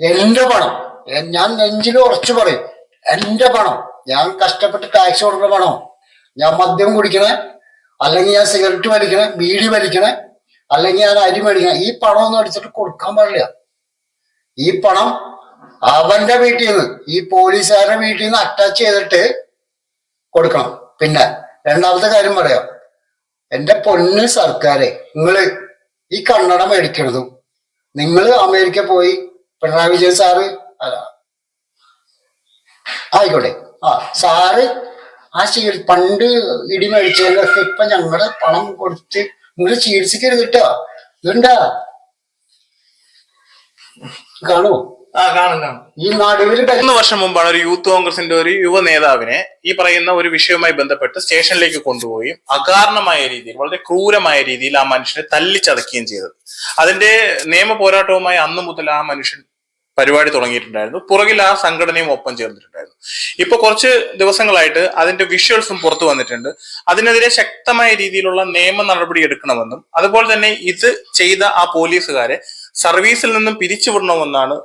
എന്റെ പണം. ഞാൻ നെഞ്ചിൽ ഉറച്ചു പറയും. എന്റെ പണം. ഞാൻ കഷ്ടപ്പെട്ട് ടാക്സ് കൊടുക്കുന്ന പണം. ഞാൻ മദ്യം കുടിക്കണേ അല്ലെങ്കിൽ ഞാൻ സിഗരറ്റ് വലിക്കണേ ബീഡി വലിക്കണേ അല്ലെങ്കിൽ ഞാൻ അരി മേടിക്കണേ. ഈ പണം ഒന്നും അടിച്ചിട്ട് കൊടുക്കാൻ പാടില്ല. ഈ പണം അവന്റെ വീട്ടിൽ നിന്ന് ഈ പോലീസുകാരുടെ വീട്ടിൽ നിന്ന് അറ്റാച്ച് ചെയ്തിട്ട് കൊടുക്കണം. പിന്നെ രണ്ടാമത്തെ കാര്യം പറയാം. എന്റെ പൊന്ന് സർക്കാരെ നിങ്ങൾ ഈ കണ്ണട മേടിക്കണതും നിങ്ങൾ അമേരിക്ക പോയി പിണറായി വിജയൻ സാറ്? അതാ. ആയിക്കോട്ടെ. ആ സാറ് ആ ചികിത്സ പണ്ട് ഇടി മേടിച്ചതിലൊക്കെ ഇപ്പൊ ഞങ്ങൾ പണം കൊടുത്ത് നിങ്ങൾ ചികിത്സിക്കരുത് കേട്ടോ ഇതുണ്ടാ? കാണൂ ആ കാണും കാണും. ഈ നടുവിൽ മൂന്ന് വർഷം മുമ്പാണ് ഒരു യൂത്ത് കോൺഗ്രസിന്റെ ഒരു യുവ നേതാവിനെ ഈ പറയുന്ന ഒരു വിഷയവുമായി ബന്ധപ്പെട്ട് സ്റ്റേഷനിലേക്ക് കൊണ്ടുപോയി അകാരണമായ രീതിയിൽ വളരെ ക്രൂരമായ രീതിയിൽ ആ മനുഷ്യനെ തല്ലിച്ചതക്കുകയും ചെയ്തത്. അതിന്റെ നിയമ പോരാട്ടവുമായി അന്നു മുതൽ ആ മനുഷ്യൻ പരിപാടി തുടങ്ങിയിട്ടുണ്ടായിരുന്നു. പുറകിൽ ആ സംഘടനയും ഒപ്പം ചേർന്നിട്ടുണ്ടായിരുന്നു. ഇപ്പൊ കുറച്ച് ദിവസങ്ങളായിട്ട് അതിന്റെ വിഷ്വൽസും പുറത്തു വന്നിട്ടുണ്ട്. അതിനെതിരെ ശക്തമായ രീതിയിലുള്ള നിയമ നടപടി എടുക്കണമെന്നും അതുപോലെ തന്നെ ഇത് ചെയ്ത ആ പോലീസുകാരെ സർവീസിൽ നിന്നും പിരിച്ചുവിടണമെന്നാണ്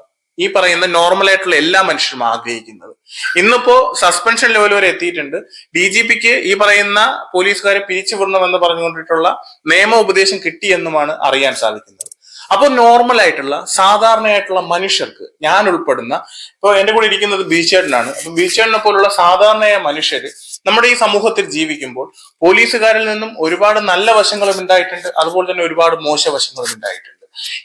ഈ പറയുന്ന നോർമൽ ആയിട്ടുള്ള എല്ലാ മനുഷ്യരും ആഗ്രഹിക്കുന്നത്. ഇന്നിപ്പോ സസ്പെൻഷൻ ലെവൽ വരെ എത്തിയിട്ടുണ്ട്. ഡി ജി പിക്ക് ഈ പറയുന്ന പോലീസുകാരെ പിരിച്ചുവിടണമെന്ന് പറഞ്ഞുകൊണ്ടിട്ടുള്ള നിയമ ഉപദേശം കിട്ടിയെന്നുമാണ് അറിയാൻ സാധിക്കുന്നത്. അപ്പോൾ നോർമൽ ആയിട്ടുള്ള സാധാരണയായിട്ടുള്ള മനുഷ്യർക്ക് ഞാൻ ഉൾപ്പെടുന്ന ഇപ്പോൾ എന്റെ കൂടെ ഇരിക്കുന്നത് ബീച്ചേട്ടനാണ്. അപ്പൊ ബീച്ചേട്ടനെ പോലുള്ള സാധാരണയായ മനുഷ്യര് നമ്മുടെ ഈ സമൂഹത്തിൽ ജീവിക്കുമ്പോൾ പോലീസുകാരിൽ നിന്നും ഒരുപാട് നല്ല വശങ്ങളും ഉണ്ടായിട്ടുണ്ട്. അതുപോലെ തന്നെ ഒരുപാട് മോശ വശങ്ങളും ഉണ്ടായിട്ടുണ്ട്.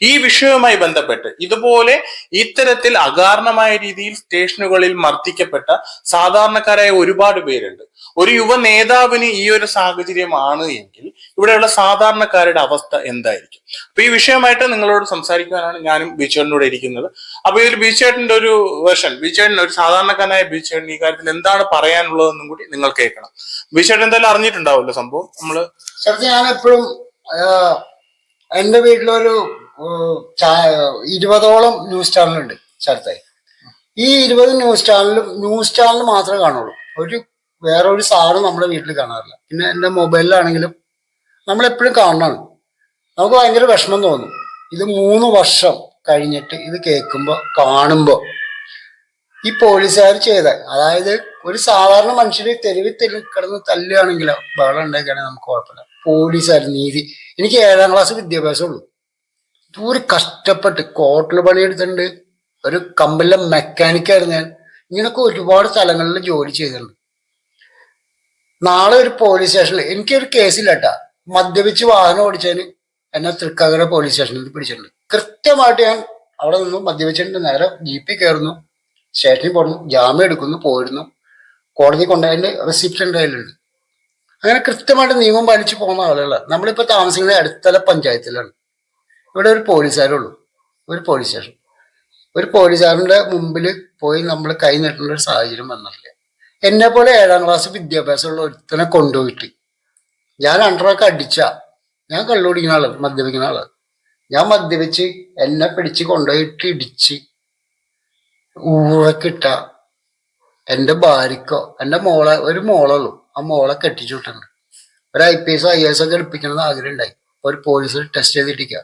ഈ വിഷയവുമായി ബന്ധപ്പെട്ട് ഇതുപോലെ ഇത്തരത്തിൽ അകാരണമായ രീതിയിൽ സ്റ്റേഷനുകളിൽ മർദ്ദിക്കപ്പെട്ട സാധാരണക്കാരായ ഒരുപാട് പേരുണ്ട്. ഒരു യുവ നേതാവിന് ഈ ഒരു സാഹചര്യമാണ് എങ്കിൽ ഇവിടെയുള്ള സാധാരണക്കാരുടെ അവസ്ഥ എന്തായിരിക്കും? അപ്പൊ ഈ വിഷയമായിട്ട് നിങ്ങളോട് സംസാരിക്കാനാണ് ഞാനും ബീച്ചേട്ടനോട് ഇരിക്കുന്നത്. അപ്പൊ ഒരു ബീച്ചേട്ടന്റെ ഒരു വേർഷൻ ബീച്ചേട്ടൻ ഒരു സാധാരണക്കാരനായ ബീച്ചേട്ടൻ ഈ കാര്യത്തിൽ എന്താണ് പറയാനുള്ളതെന്നും കൂടി നിങ്ങൾ കേൾക്കണം. ബീച്ചേട്ടൻ എന്തായാലും അറിഞ്ഞിട്ടുണ്ടാവുമല്ലോ സംഭവം? നമ്മൾ ഞാൻ എപ്പോഴും എന്റെ വീട്ടിലൊരു ഇരുപതോളം ന്യൂസ് ചാനലുണ്ട് ശരത്തായി ഈ ഇരുപത് ന്യൂസ് ചാനലും ന്യൂസ് ചാനൽ മാത്രമേ കാണുള്ളൂ. ഒരു വേറെ ഒരു സാധനം നമ്മുടെ വീട്ടിൽ കാണാറില്ല. പിന്നെ എന്റെ മൊബൈലിലാണെങ്കിലും നമ്മളെപ്പോഴും കാണണം നമുക്ക് ഭയങ്കര വിഷമം തോന്നും. ഇത് മൂന്ന് വർഷം കഴിഞ്ഞിട്ട് ഇത് കേൾക്കുമ്പോൾ കാണുമ്പോൾ ഈ പോലീസുകാർ ചെയ്ത അതായത് ഒരു സാധാരണ മനുഷ്യര് തെരുവിൽ തെരുവ് കിടന്ന് തല്ലുകയാണെങ്കിലോ ബഹളം ഉണ്ടാക്കുകയാണെങ്കിൽ നമുക്ക് കുഴപ്പമില്ല. പോലീസുകാർ നീതി എനിക്ക് ഏഴാം ക്ലാസ് വിദ്യാഭ്യാസം ഉള്ളൂ ദൂരെ കഷ്ടപ്പെട്ട് കോട്ടിൽ പണിയെടുത്തിട്ടുണ്ട്. ഒരു കമ്പലിലെ മെക്കാനിക്കായിരുന്നു ഞാൻ. ഇങ്ങനൊക്കെ ഒരുപാട് സ്ഥലങ്ങളിൽ ജോലി ചെയ്തിട്ടുണ്ട്. നാളെ ഒരു പോലീസ് സ്റ്റേഷനിൽ എനിക്കൊരു കേസില്ല കേട്ടാ മദ്യപിച്ച് വാഹനം ഓടിച്ചതിന് എന്നെ തൃക്കാക്കര പോലീസ് സ്റ്റേഷനിൽ പിടിച്ചിട്ടുണ്ട്. കൃത്യമായിട്ട് ഞാൻ അവിടെ നിന്ന് മദ്യപിച്ചിട്ട് നേരെ ജീപ്പിൽ കയറുന്നു. സ്റ്റേഷനിൽ പോകുന്നു ജാമ്യം എടുക്കുന്നു. പോയിരുന്നു. കോടതി കൊണ്ടുപോയതിന്റെ റെസിപ്റ്റ് എന്റെ കയ്യിലുണ്ട്. അങ്ങനെ കൃത്യമായിട്ട് നിയമം പാലിച്ചു പോകുന്ന ആളുകളാണ് നമ്മളിപ്പോൾ താമസിക്കുന്നത് അടുത്തല പഞ്ചായത്തിലാണ്. ഇവിടെ ഒരു പോലീസുകാരുള്ളൂ. ഒരു പോലീസ് സ്റ്റേഷൻ. ഒരു പോലീസുകാരന്റെ മുമ്പിൽ പോയി നമ്മൾ കൈ നീട്ടുന്ന ഒരു സാഹചര്യം വന്നിട്ടില്ല. എന്നെ പോലെ ഏഴാം ക്ലാസ് വിദ്യാഭ്യാസമുള്ള ഒരുത്തനെ കൊണ്ടുപോയിട്ട് ഞാൻ അണ്ടറൊക്കെ അടിച്ച ഞാൻ കള്ളു കുടിക്കുന്ന ആൾ മദ്യപിക്കുന്ന ആൾ. ഞാൻ മദ്യപിച്ച് എന്നെ പിടിച്ച് കൊണ്ടുപോയിട്ട് ഇടിച്ച് ഊഴക്കിട്ട എന്റെ ഭാര്യക്കോ എന്റെ മോളെ ഒരു മോളുള്ളൂ ആ മോളെ കെട്ടിച്ചു വിട്ടുണ്ട് ഒരു I P S I S ഒക്കെ എടുപ്പിക്കണമെന്ന് ആഗ്രഹം ഉണ്ടായി. ഒരു പോലീസ് ടെസ്റ്റ് ചെയ്തിട്ടിരിക്കുക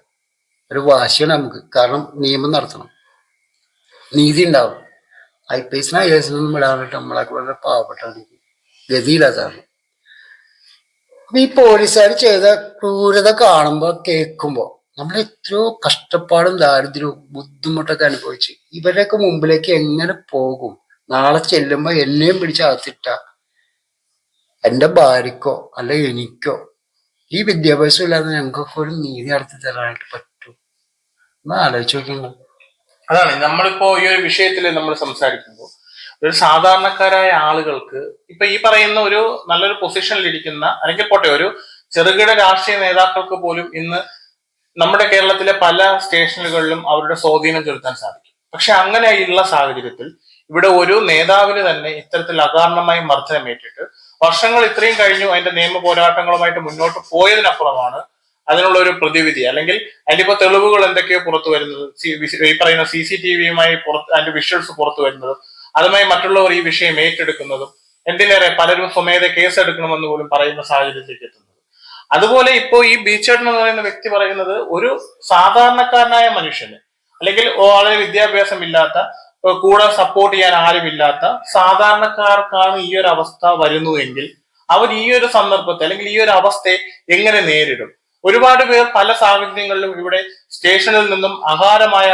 ഒരു വാശിയാണ് നമുക്ക്. കാരണം നിയമം നടത്തണം. നീതി ഉണ്ടാവും. ഐ പി എസിനും ഐ എസിനൊന്നും വിടാനായിട്ട് നമ്മളൊക്കെ വളരെ പാവപ്പെട്ടാണ് ഗതിയില്ലാത്തതാണ് അപ്പൊ ഈ പോലീസുകാർ ചെയ്ത ക്രൂരത കാണുമ്പോൾ കേൾക്കുമ്പോൾ നമ്മൾ എത്രയോ കഷ്ടപ്പാടും ദാരിദ്ര്യവും ബുദ്ധിമുട്ടൊക്കെ അനുഭവിച്ച് ഇവരുടെയൊക്കെ മുമ്പിലേക്ക് എങ്ങനെ പോകും? നാളെ ചെല്ലുമ്പോ എന്നെയും പിടിച്ച് അകത്തിട്ട. എന്റെ ഭാര്യക്കോ അല്ല എനിക്കോ ഈ വിദ്യാഭ്യാസം ഇല്ലാതെ ഞങ്ങൾക്കൊക്കെ ഒരു നീതി നടത്തി തരാനായിട്ട് പറ്റും? എന്നാ ആലോചിച്ച് അതാണ്. നമ്മളിപ്പോ ഈ ഒരു വിഷയത്തിൽ നമ്മൾ സംസാരിക്കുമ്പോൾ ഒരു സാധാരണക്കാരായ ആളുകൾക്ക് ഇപ്പൊ ഈ പറയുന്ന ഒരു നല്ലൊരു പൊസിഷനിൽ ഇരിക്കുന്ന അല്ലെങ്കിൽ പോട്ടെ ഒരു ചെറുകിട രാഷ്ട്രീയ നേതാക്കൾക്ക് പോലും ഇന്ന് നമ്മുടെ കേരളത്തിലെ പല സ്റ്റേഷനുകളിലും അവരുടെ സ്വാധീനം ചെലുത്താൻ സാധിക്കും. പക്ഷെ അങ്ങനെയുള്ള സാഹചര്യത്തിൽ ഇവിടെ ഒരു നേതാവിന് തന്നെ ഇത്തരത്തിൽ അകാരണമായി മർദ്ദനമേറ്റിട്ട് വർഷങ്ങൾ ഇത്രയും കഴിഞ്ഞു അതിന്റെ നിയമ പോരാട്ടങ്ങളുമായിട്ട് മുന്നോട്ട് പോയതിനപ്പുറമാണ് അതിനുള്ള ഒരു പ്രതിവിധി. അല്ലെങ്കിൽ അതിന്റെ ഇപ്പൊ തെളിവുകൾ എന്തൊക്കെയോ പുറത്തു വരുന്നത്? ഈ പറയുന്ന സി സി ടി വിയുമായി പുറത്ത് അതിന്റെ വിഷ്വൽസ് പുറത്തു വരുന്നതും അതുമായി മറ്റുള്ളവർ ഈ വിഷയം ഏറ്റെടുക്കുന്നതും എന്തിനേറെ പലരും സ്വമേധ കേസ് എടുക്കണമെന്ന് പോലും പറയുന്ന സാഹചര്യത്തിലേക്ക് എത്തുന്നത്. അതുപോലെ ഇപ്പോ ഈ ബീച്ചേട്ടൻ എന്ന് പറയുന്ന വ്യക്തി പറയുന്നത് ഒരു സാധാരണക്കാരനായ മനുഷ്യന് അല്ലെങ്കിൽ വളരെ വിദ്യാഭ്യാസമില്ലാത്ത കൂടെ സപ്പോർട്ട് ചെയ്യാൻ ആരുമില്ലാത്ത സാധാരണക്കാർക്കാണ് ഈ ഒരു അവസ്ഥ വരുന്നുവെങ്കിൽ അവർ ഈ ഒരു സന്ദർഭത്തെ അല്ലെങ്കിൽ ഈ ഒരു അവസ്ഥയെ എങ്ങനെ നേരിടും? ഒരുപാട് പേർ പല സാഹചര്യങ്ങളിലും ഇവിടെ സ്റ്റേഷനിൽ നിന്നും അകാരമായ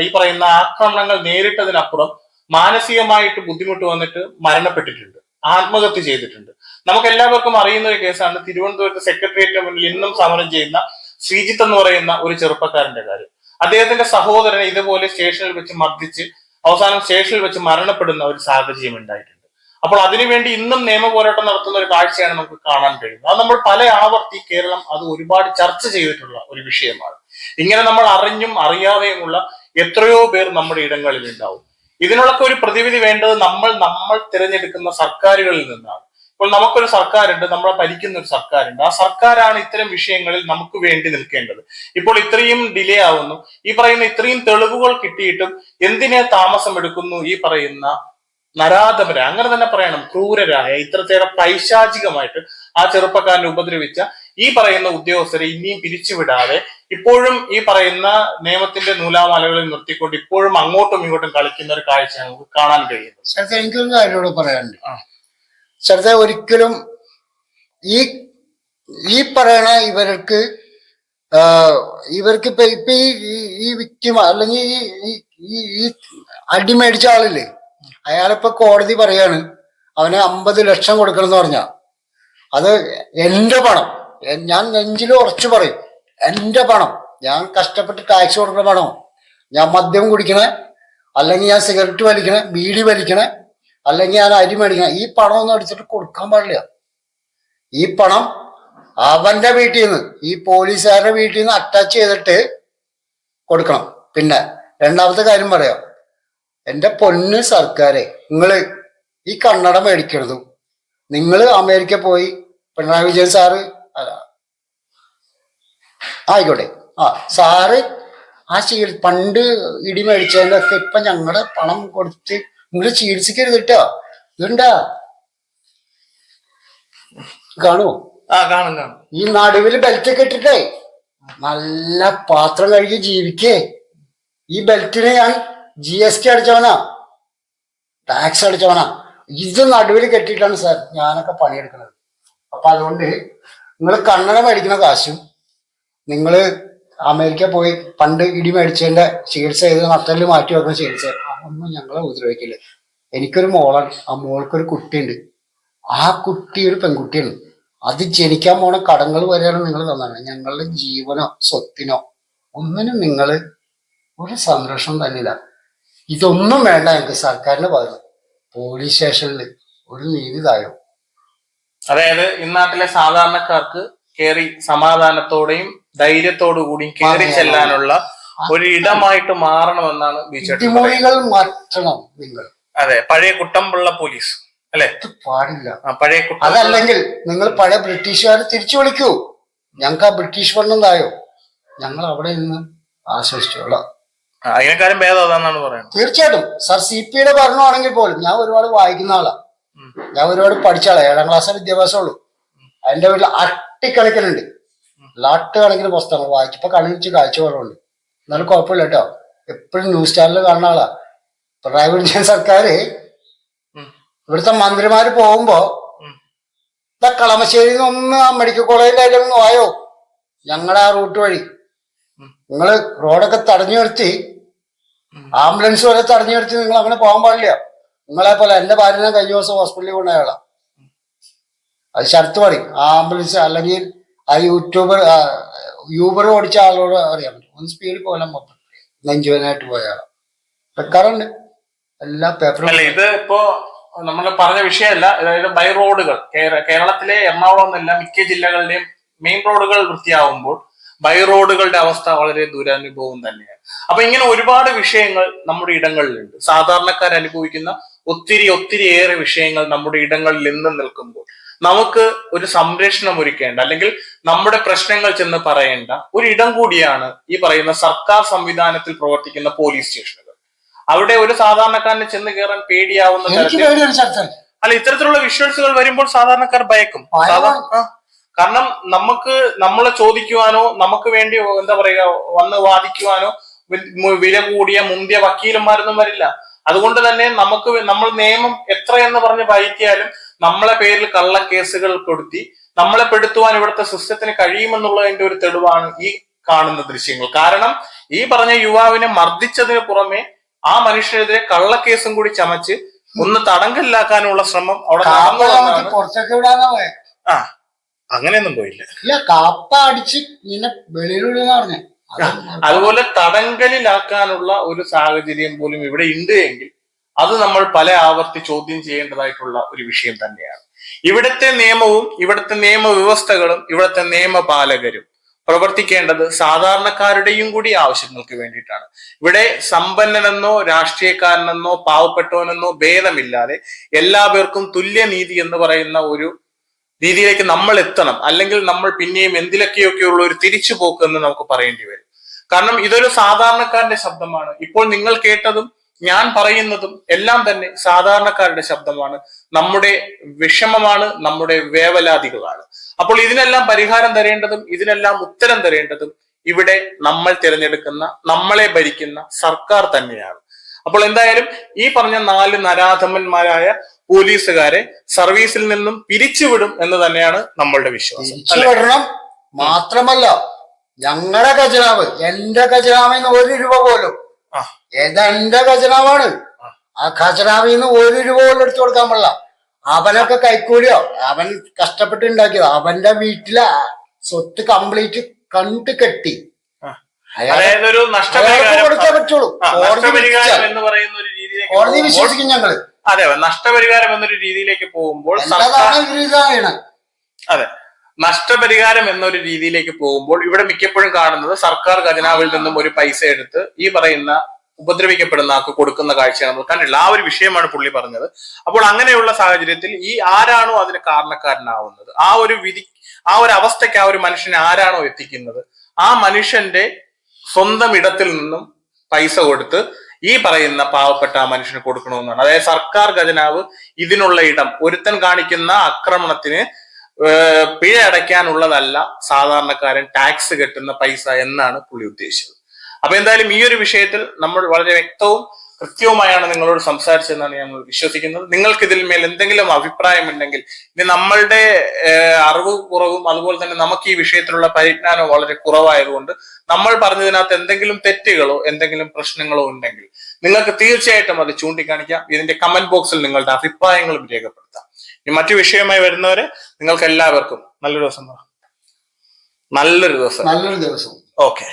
ഈ പറയുന്ന ആക്രമണങ്ങൾ നേരിട്ടതിനപ്പുറം മാനസികമായിട്ട് ബുദ്ധിമുട്ട് വന്നിട്ട് മരണപ്പെട്ടിട്ടുണ്ട്. ആത്മഹത്യ ചെയ്തിട്ടുണ്ട്. നമുക്ക് എല്ലാവർക്കും അറിയുന്ന ഒരു കേസാണ് തിരുവനന്തപുരത്ത് സെക്രട്ടേറിയറ്റിന് മുന്നിൽ ഇന്നും സമരം ചെയ്യുന്ന ശ്രീജിത്ത് എന്ന് പറയുന്ന ഒരു ചെറുപ്പക്കാരന്റെ കാര്യം. അദ്ദേഹത്തിന്റെ സഹോദരനെ ഇതുപോലെ സ്റ്റേഷനിൽ വെച്ച് മർദ്ദിച്ച് അവസാനം സ്റ്റേഷനിൽ വെച്ച് മരണപ്പെടുന്ന ഒരു സാഹചര്യം ഉണ്ടായിട്ടുണ്ട്. അപ്പോൾ അതിനുവേണ്ടി ഇന്നും നിയമ പോരാട്ടം നടത്തുന്ന ഒരു കാഴ്ചയാണ് നമുക്ക് കാണാൻ കഴിയുന്നത്. അത് നമ്മൾ പല ആവർത്തി കേരളം അത് ഒരുപാട് ചർച്ച ചെയ്തിട്ടുള്ള ഒരു വിഷയമാണ്. ഇങ്ങനെ നമ്മൾ അറിഞ്ഞും അറിയാതെയുമുള്ള എത്രയോ പേർ നമ്മുടെ ഇടങ്ങളിൽ ഉണ്ടാവും. ഇതിനുള്ളൊക്കെ ഒരു പ്രതിവിധി വേണ്ടത് നമ്മൾ നമ്മൾ തിരഞ്ഞെടുക്കുന്ന സർക്കാരുകളിൽ നിന്നാണ്. ഇപ്പോൾ നമുക്കൊരു സർക്കാരുണ്ട് നമ്മളെ ഭരിക്കുന്ന ഒരു സർക്കാരുണ്ട്. ആ സർക്കാരാണ് ഇത്തരം വിഷയങ്ങളിൽ നമുക്ക് വേണ്ടി നിൽക്കേണ്ടത്. ഇപ്പോൾ ഇത്രയും ഡിലേ ആവുന്നു. ഈ പറയുന്ന ഇത്രയും തെളിവുകൾ കിട്ടിയിട്ടും എന്തിനെ താമസം എടുക്കുന്നു ഈ പറയുന്ന നരാധമര? അങ്ങനെ തന്നെ പറയണം ക്രൂരരായ ഇത്രത്തേറെ പൈശാചികമായിട്ട് ആ ചെറുപ്പക്കാരനെ ഉപദ്രവിച്ച ഈ പറയുന്ന ഉദ്യോഗസ്ഥരെ ഇനിയും പിരിച്ചുവിടാതെ ഇപ്പോഴും ഈ പറയുന്ന നിയമത്തിന്റെ നൂലാമാലകളിൽ നിർത്തിക്കൊണ്ട് ഇപ്പോഴും അങ്ങോട്ടും ഇങ്ങോട്ടും കളിക്കുന്ന ഒരു കാഴ്ച നമുക്ക് കാണാൻ കഴിയുന്നത്. എനിക്കൊരു കാര്യം പറയാനുണ്ട്. ശരത്തെ ഒരിക്കലും ഈ ഈ പറയണ ഇവർക്ക് ഇവർക്ക് ഇപ്പൊ ഇപ്പൊ ഈ ഈ- അല്ലെങ്കിൽ ഈ ഈ- അടി മേടിച്ച ആളില്ലേ? അയാളിപ്പോ കോടതി പറയാണ് അവന് അമ്പത് ലക്ഷം കൊടുക്കണം എന്ന് പറഞ്ഞ. അത് എന്റെ പണം. ഞാൻ നെഞ്ചിൽ ഉറച്ചു പറയും എന്റെ പണം. ഞാൻ കഷ്ടപ്പെട്ട് ടാക്സ് കൊടുക്കുന്ന പണം? ഞാൻ മദ്യം കുടിക്കണേ? അല്ലെങ്കിൽ ഞാൻ സിഗരറ്റ് വലിക്കണേ? ബീഡി വലിക്കണേ? അല്ലെങ്കിൽ ഞാൻ അരി മേടിക്കണേ ഈ പണം ഒന്നും അടിച്ചിട്ട് കൊടുക്കാൻ പാടില്ല. ഈ പണം അവന്റെ വീട്ടിൽ നിന്ന് ഈ പോലീസുകാരുടെ വീട്ടിൽ നിന്ന് അറ്റാച്ച് ചെയ്തിട്ട് കൊടുക്കണം. പിന്നെ രണ്ടാമത്തെ കാര്യം പറയാം. എന്റെ പൊന്ന് സർക്കാരെ നിങ്ങൾ ഈ കണ്ണട മേടിക്കണതും നിങ്ങൾ അമേരിക്ക പോയി പിണറായി വിജയൻ സാറ് ആയിക്കോട്ടെ. ആ സാറ് ആ ചികിത്സ പണ്ട് ഇടി മേടിച്ചതിന്റെ ഒക്കെ ഇപ്പൊ ഞങ്ങളുടെ പണം കൊടുത്ത് നിങ്ങൾ ചികിത്സിക്കരുത് കേട്ടോ ഇതുണ്ടാ. കാണുമോ ആ കാണും കാണും. ഈ നടുവിൽ ബെൽറ്റ് ഇട്ടിട്ടേ. നല്ല പാത്രം കഴുകി ജീവിക്കേ. ഈ ബെൽറ്റിന് ഞാൻ ജി എസ് ടി അടിച്ചവനാ. ടാക്സ് അടിച്ചവനാ. ഇത് നടുവിൽ കെട്ടിയിട്ടാണ് സാർ ഞാനൊക്കെ പണിയെടുക്കുന്നത്. അപ്പൊ അതുകൊണ്ട് നിങ്ങൾ കണ്ണട മേടിക്കുന്ന കാശും നിങ്ങൾ അമേരിക്ക പോയി പണ്ട് ഇടി മേടിച്ചതിന്റെ ചികിത്സ ചെയ്ത് നട്ടൽ മാറ്റി വെക്കുന്ന ചികിത്സ അതൊന്നും ഞങ്ങളെ ഉപദ്രവിക്കില്ല. എനിക്കൊരു മോളാണ്. ആ മോൾക്കൊരു കുട്ടിയുണ്ട്. ആ കുട്ടി ഒരു പെൺകുട്ടിയാണ്. അത് ജനിക്കാൻ പോണ കടങ്ങൾ വരെയാണ് നിങ്ങൾ തന്നാണ്. ഞങ്ങളുടെ ജീവനോ സ്വത്തിനോ ഒന്നിനും നിങ്ങൾ ഒരു സംരക്ഷണം തന്നില്ല. ഇതൊന്നും വേണ്ട എനിക്ക് സർക്കാരിന്റെ ഭാഗത്ത്. പോലീസ് സ്റ്റേഷനിൽ ഒരു നീതി തായോ അതായത് ഇന്നാട്ടിലെ സാധാരണക്കാർക്ക് കയറി സമാധാനത്തോടെയും ധൈര്യത്തോടു കൂടിയും കയറി ചെല്ലാനുള്ള ഒരു ഇടമായിട്ട് മാറണമെന്നാണ് ബി ചേട്ടൻ പറയുന്നത്. ഇടിമൊഴികൾ മാറ്റണം നിങ്ങൾ. അതെ പഴയ കുട്ടമ്പുള്ള പോലീസ് അല്ലെ? പാടില്ല. പഴയ കുട്ടം അതല്ലെങ്കിൽ നിങ്ങൾ പഴയ ബ്രിട്ടീഷുകാരെ തിരിച്ചു വിളിക്കൂ. ഞങ്ങൾക്ക് ആ ബ്രിട്ടീഷ് ഭരണം തായോ? ഞങ്ങൾ അവിടെ നിന്ന് ആശ്വസിച്ചോളാം അതിനെക്കാളും ഭേദം അതാണെന്നാണ് പറയുന്നത്. തീർച്ചയായിട്ടും. സർ സി പിയുടെ ഭരണമാണെങ്കിൽ പോലും ഞാൻ ഒരുപാട് വായിക്കുന്ന ആളാ. ഞാൻ ഒരുപാട് പഠിച്ച ആളാ. ഏഴാം ക്ലാസ് വിദ്യാഭ്യാസമുള്ളൂ എന്റെ വീട്ടിൽ അട്ടിക്കണക്കിനുണ്ട് ലാട്ട് കണക്കിന് പുസ്തകങ്ങൾ വായിച്ചപ്പോ കണ്ണിച്ച് കാഴ്ച കുറവുണ്ട്. എന്നാലും കുഴപ്പമില്ല കേട്ടോ. എപ്പോഴും ന്യൂസ് ചാനലിൽ കാണുന്ന ആളാ. പിണറായി വിജയൻ സർക്കാര് ഉം. ഇവിടുത്തെ മന്ത്രിമാര് പോകുമ്പോ. ഇതാ കളമശ്ശേരി ഒന്ന് ആ മെഡിക്കൽ കോളേജിൽ ഒന്ന് വായോ ഞങ്ങളുടെ ആ റൂട്ട് വഴി. നിങ്ങൾ നിങ്ങൾ റോഡൊക്കെ തടഞ്ഞു നിർത്തി. ആംബുലൻസ് വരെ തടഞ്ഞു നിർത്തി. നിങ്ങൾ അങ്ങനെ പോകാൻ പാടില്ല. നിങ്ങളെ പോലെ എന്റെ ഭാര്യനെ കഴിഞ്ഞ ദിവസം ഹോസ്പിറ്റലിൽ കൊണ്ടുപോയാളാ അത് ശരത്ത് പറയും ആ ആംബുലൻസ് അല്ലെങ്കിൽ ആ യൂട്യൂബർ യൂബർ ഓടിച്ച ആളോട് പറ്റും. ഒന്ന് സ്പീഡിൽ പോകാൻ മൊത്തം നെഞ്ചുവനായിട്ട് പോയാളാം വെക്കാറുണ്ട് എല്ലാ പേപ്പറും അല്ല ഇത് ഇപ്പോ നമ്മൾ പറഞ്ഞ വിഷയമല്ല. അതായത് ബൈ റോഡുകൾ കേര- കേരളത്തിലെ എറണാകുളം എന്നല്ല മിക്ക ജില്ലകളിലെയും മെയിൻ റോഡുകൾ വൃത്തിയാവുമ്പോൾ ബൈ റോഡുകളുടെ അവസ്ഥ വളരെ ദുരനുഭവം തന്നെയാണ്. അപ്പൊ ഇങ്ങനെ ഒരുപാട് വിഷയങ്ങൾ നമ്മുടെ ഇടങ്ങളിലുണ്ട്. സാധാരണക്കാർ അനുഭവിക്കുന്ന ഒത്തിരി ഒത്തിരി ഏറെ വിഷയങ്ങൾ നമ്മുടെ ഇടങ്ങളിൽ നിന്ന് നിൽക്കുമ്പോൾ. നമുക്ക് ഒരു സംരക്ഷണം ഒരുക്കേണ്ട അല്ലെങ്കിൽ നമ്മുടെ പ്രശ്നങ്ങൾ ചെന്ന് പറയേണ്ട ഒരു ഇടം കൂടിയാണ് ഈ പറയുന്ന സർക്കാർ സംവിധാനത്തിൽ പ്രവർത്തിക്കുന്ന പോലീസ് സ്റ്റേഷനുകൾ. അവിടെ ഒരു സാധാരണക്കാരന് ചെന്ന് കയറാൻ പേടിയാവുന്ന തരത്തിൽ അല്ല ഇത്തരത്തിലുള്ള വിഷ്വൽസുകൾ വരുമ്പോൾ സാധാരണക്കാർ ഭയക്കും. കാരണം നമുക്ക് നമ്മളെ ചോദിക്കുവാനോ നമുക്ക് വേണ്ടി എന്താ പറയുക വന്ന് വാദിക്കുവാനോ വില കൂടിയ മുന്തിയ വക്കീലന്മാരൊന്നും വരില്ല. അതുകൊണ്ട് തന്നെ നമുക്ക് നമ്മൾ നിയമം എന്ന് പറഞ്ഞ് വായിക്കാലും നമ്മളെ പേരിൽ കള്ളക്കേസുകൾ കൊടുത്തി നമ്മളെ പെടുത്തുവാൻ ഇവിടുത്തെ സിസ്റ്റത്തിന് കഴിയുമെന്നുള്ളതിന്റെ ഒരു തെളിവാണ് ഈ കാണുന്ന ദൃശ്യങ്ങൾ. കാരണം ഈ പറഞ്ഞ യുവാവിനെ മർദ്ദിച്ചതിന് പുറമെ ആ മനുഷ്യനെതിരെ കള്ളക്കേസും കൂടി ചമച്ച് ഒന്ന് തടങ്കലിലാക്കാനുള്ള ശ്രമം അവിടെ പോയെ? ആ അങ്ങനെയൊന്നും പോയില്ല. ഇല്ല കാപ്പ അടിച്ച് നിന്നെ പറഞ്ഞേ. അതുപോലെ തടങ്കലിലാക്കാനുള്ള ഒരു സാഹചര്യം പോലും ഇവിടെ ഉണ്ട് എങ്കിൽ അത് നമ്മൾ പല ആവർത്തി ചോദ്യം ചെയ്യേണ്ടതായിട്ടുള്ള ഒരു വിഷയം തന്നെയാണ്. ഇവിടുത്തെ നിയമവും ഇവിടുത്തെ നിയമവ്യവസ്ഥകളും ഇവിടുത്തെ നിയമപാലകരും പ്രവർത്തിക്കേണ്ടത് സാധാരണക്കാരുടെയും കൂടി ആവശ്യങ്ങൾക്ക് വേണ്ടിയിട്ടാണ്. ഇവിടെ സമ്പന്നനെന്നോ രാഷ്ട്രീയക്കാരനെന്നോ പാവപ്പെട്ടവനെന്നോ ഭേദമില്ലാതെ എല്ലാ പേർക്കും തുല്യനീതി എന്ന് പറയുന്ന ഒരു രീതിയിലേക്ക് നമ്മൾ എത്തണം. അല്ലെങ്കിൽ നമ്മൾ പിന്നെയും എന്തിലൊക്കെയൊക്കെയുള്ള ഒരു തിരിച്ചു തിരിച്ചുപോക്ക് എന്ന് നമുക്ക് പറയേണ്ടി വരും. കാരണം ഇതൊരു സാധാരണക്കാരന്റെ ശബ്ദമാണ്. ഇപ്പോൾ നിങ്ങൾ കേട്ടതും ഞാൻ പറയുന്നതും എല്ലാം തന്നെ സാധാരണക്കാരുടെ ശബ്ദമാണ്. നമ്മുടെ വിഷമമാണ് നമ്മുടെ വേവലാതികളാണ്. അപ്പോൾ ഇതിനെല്ലാം പരിഹാരം തരേണ്ടതും ഇതിനെല്ലാം ഉത്തരം തരേണ്ടതും ഇവിടെ നമ്മൾ തിരഞ്ഞെടുക്കുന്ന നമ്മളെ ഭരിക്കുന്ന സർക്കാർ തന്നെയാണ്. അപ്പോൾ എന്തായാലും ഈ പറഞ്ഞ നാല് നരാധമന്മാരായ പോലീസുകാരെ സർവീസിൽ നിന്നും പിരിച്ചുവിടും എന്ന് തന്നെയാണ് നമ്മളുടെ വിശ്വാസം. മാത്രമല്ല ഞങ്ങളുടെ ഖജനാവ് എന്റെ നിന്ന് ഒരു രൂപ പോലും ആ. എന്റെ ഖജനാവാണ്. ആ. ഖജനാവിൽ നിന്ന് ഒരു രൂപ പോലും എടുത്തു കൊടുക്കാൻ പാടില്ല. അവനൊക്കെ കൈക്കൂലിയോ? അവൻ കഷ്ടപ്പെട്ട് ഉണ്ടാക്കിയത് അവന്റെ വീട്ടില സ്വത്ത് കംപ്ലീറ്റ് കണ്ടു കെട്ടി. അയാൾക്ക് കൊടുത്തേ പറ്റുള്ളൂ. കോടതി വിശ്വസിക്കും ഞങ്ങൾ. അതെ നഷ്ടപരിഹാരം എന്നൊരു രീതിയിലേക്ക് പോകുമ്പോൾ അതെ നഷ്ടപരിഹാരം എന്നൊരു രീതിയിലേക്ക് പോകുമ്പോൾ ഇവിടെ മിക്കപ്പോഴും കാണുന്നത് സർക്കാർ ഖജനാവിൽ നിന്നും ഒരു പൈസ എടുത്ത് ഈ പറയുന്ന ഉപദ്രവിക്കപ്പെടുന്ന ആൾക്ക് കൊടുക്കുന്ന കാഴ്ചയാണ് നമ്മൾ കണ്ടില്ല ആ ഒരു വിഷയമാണ് പുള്ളി പറഞ്ഞത്. അപ്പോൾ അങ്ങനെയുള്ള സാഹചര്യത്തിൽ ഈ ആരാണോ അതിന് കാരണക്കാരനാവുന്നത്? ആ ഒരു വിധി ആ ഒരു അവസ്ഥയ്ക്ക് ആ ഒരു മനുഷ്യനെ ആരാണോ എത്തിക്കുന്നത്? ആ മനുഷ്യന്റെ സ്വന്തം ഇടത്തിൽ നിന്നും പൈസ കൊടുത്ത് ഈ പറയുന്ന പാവപ്പെട്ട ആ മനുഷ്യന് കൊടുക്കണമെന്നാണ്. അതായത് സർക്കാർ ഖജനാവ് ഇതിനുള്ള ഇടം ഒരുത്തൻ കാണിക്കുന്ന ആക്രമണത്തിന് പിഴ അടയ്ക്കാനുള്ളതല്ല സാധാരണക്കാരൻ ടാക്സ് കെട്ടുന്ന പൈസ എന്നാണ് പുള്ളി ഉദ്ദേശിച്ചത്. അപ്പൊ എന്തായാലും ഈ ഒരു വിഷയത്തിൽ നമ്മൾ വളരെ വ്യക്തവും കൃത്യവുമായാണ് നിങ്ങളോട് സംസാരിച്ചതെന്നാണ് ഞങ്ങൾ വിശ്വസിക്കുന്നത്. നിങ്ങൾക്ക് ഇതിൽ മേൽ എന്തെങ്കിലും അഭിപ്രായമുണ്ടെങ്കിൽ ഇനി നമ്മളുടെ അറിവ് കുറവും അതുപോലെ തന്നെ നമുക്ക് ഈ വിഷയത്തിലുള്ള പരിജ്ഞാനവും വളരെ കുറവായതുകൊണ്ട് നമ്മൾ പറഞ്ഞതിനകത്ത് എന്തെങ്കിലും തെറ്റുകളോ എന്തെങ്കിലും പ്രശ്നങ്ങളോ ഉണ്ടെങ്കിൽ നിങ്ങൾക്ക് തീർച്ചയായിട്ടും അത് ചൂണ്ടിക്കാണിക്കാം. ഇതിന്റെ കമന്റ് ബോക്സിൽ നിങ്ങളുടെ അഭിപ്രായങ്ങളും രേഖപ്പെടുത്താം. ഇനി മറ്റു വിഷയമായി വരുന്നവരെ നിങ്ങൾക്ക് എല്ലാവർക്കും നല്ലൊരു ദിവസം. നല്ലൊരു ദിവസം. നല്ലൊരു ദിവസം. ഓക്കെ.